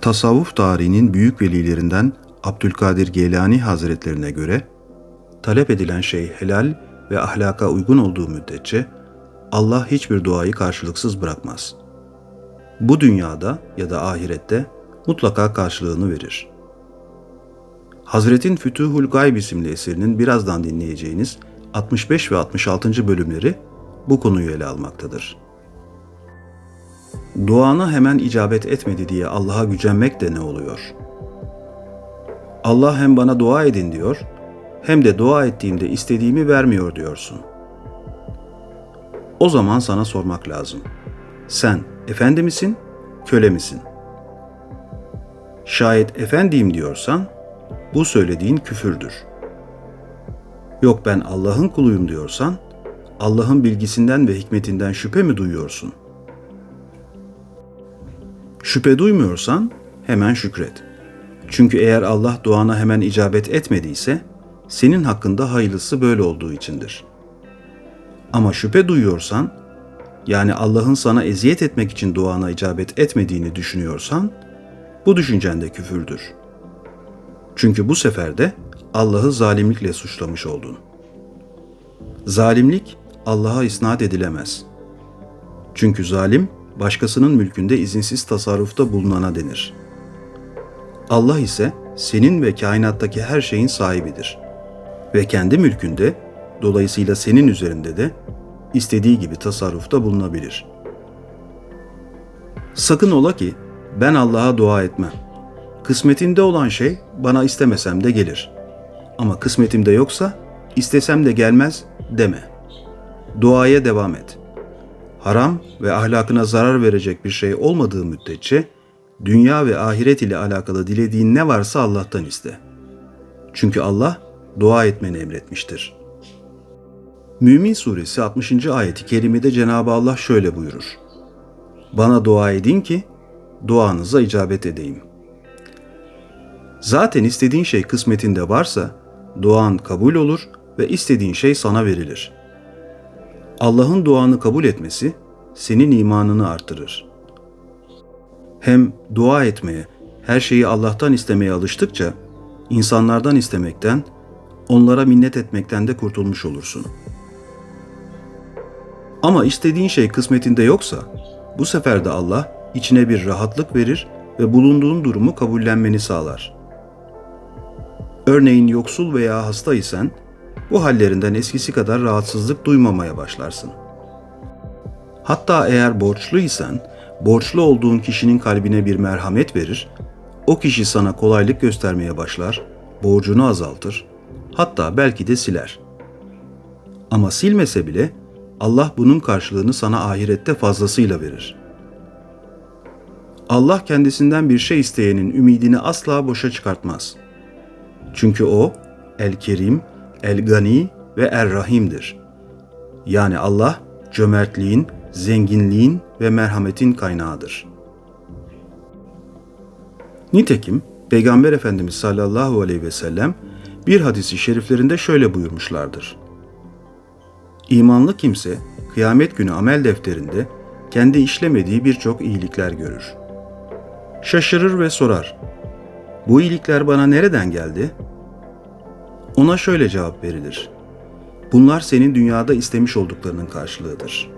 Tasavvuf tarihinin büyük velilerinden Abdülkadir Geylani Hazretlerine göre talep edilen şey helal ve ahlaka uygun olduğu müddetçe Allah hiçbir duayı karşılıksız bırakmaz. Bu dünyada ya da ahirette mutlaka karşılığını verir. Hazretin Fütuhul Gayb isimli eserinin birazdan dinleyeceğiniz 65 ve 66. bölümleri bu konuyu ele almaktadır. Duana hemen icabet etmedi diye Allah'a gücenmek de ne oluyor? Allah hem bana dua edin diyor, hem de dua ettiğimde istediğimi vermiyor diyorsun. O zaman sana sormak lazım. Sen efendi misin, köle misin? Şayet efendiyim diyorsan, bu söylediğin küfürdür. Yok ben Allah'ın kuluyum diyorsan, Allah'ın bilgisinden ve hikmetinden şüphe mi duyuyorsun? Şüphe duymuyorsan hemen şükret. Çünkü eğer Allah duana hemen icabet etmediyse, senin hakkında hayırlısı böyle olduğu içindir. Ama şüphe duyuyorsan, yani Allah'ın sana eziyet etmek için duana icabet etmediğini düşünüyorsan, bu düşüncen de küfürdür. Çünkü bu sefer de Allah'ı zalimlikle suçlamış oldun. Zalimlik Allah'a isnat edilemez. Çünkü zalim başkasının mülkünde izinsiz tasarrufta bulunana denir. Allah ise senin ve kainattaki her şeyin sahibidir. Ve kendi mülkünde, dolayısıyla senin üzerinde de istediği gibi tasarrufta bulunabilir. Sakın ola ki ben Allah'a dua etmem. Kısmetinde olan şey bana istemesem de gelir. Ama kısmetimde yoksa istesem de gelmez deme. Duaya devam et. Haram ve ahlakına zarar verecek bir şey olmadığı müddetçe dünya ve ahiret ile alakalı dilediğin ne varsa Allah'tan iste. Çünkü Allah dua etmeni emretmiştir. Mümin suresi 60. ayeti kerimede Cenab-ı Allah şöyle buyurur. Bana dua edin ki duanıza icabet edeyim. Zaten istediğin şey kısmetinde varsa duan kabul olur ve istediğin şey sana verilir. Allah'ın duanı kabul etmesi senin imanını artırır. Hem dua etmeye, her şeyi Allah'tan istemeye alıştıkça insanlardan istemekten, onlara minnet etmekten de kurtulmuş olursun. Ama istediğin şey kısmetinde yoksa bu sefer de Allah içine bir rahatlık verir ve bulunduğun durumu kabullenmeni sağlar. Örneğin yoksul veya hasta isen bu hallerinden eskisi kadar rahatsızlık duymamaya başlarsın. Hatta eğer borçlu isen borçlu olduğun kişinin kalbine bir merhamet verir, o kişi sana kolaylık göstermeye başlar, borcunu azaltır, hatta belki de siler. Ama silmese bile Allah bunun karşılığını sana ahirette fazlasıyla verir. Allah kendisinden bir şey isteyenin ümidini asla boşa çıkartmaz. Çünkü o El-Kerim, El-Gani ve Er-Rahim'dir. Yani Allah cömertliğin, zenginliğin ve merhametin kaynağıdır. Nitekim Peygamber Efendimiz sallallahu aleyhi ve sellem bir hadisi şeriflerinde şöyle buyurmuşlardır. İmanlı kimse kıyamet günü amel defterinde kendi işlemediği birçok iyilikler görür. Şaşırır ve sorar. Bu iyilikler bana nereden geldi? Ona şöyle cevap verilir. Bunlar senin dünyada istemiş olduklarının karşılığıdır.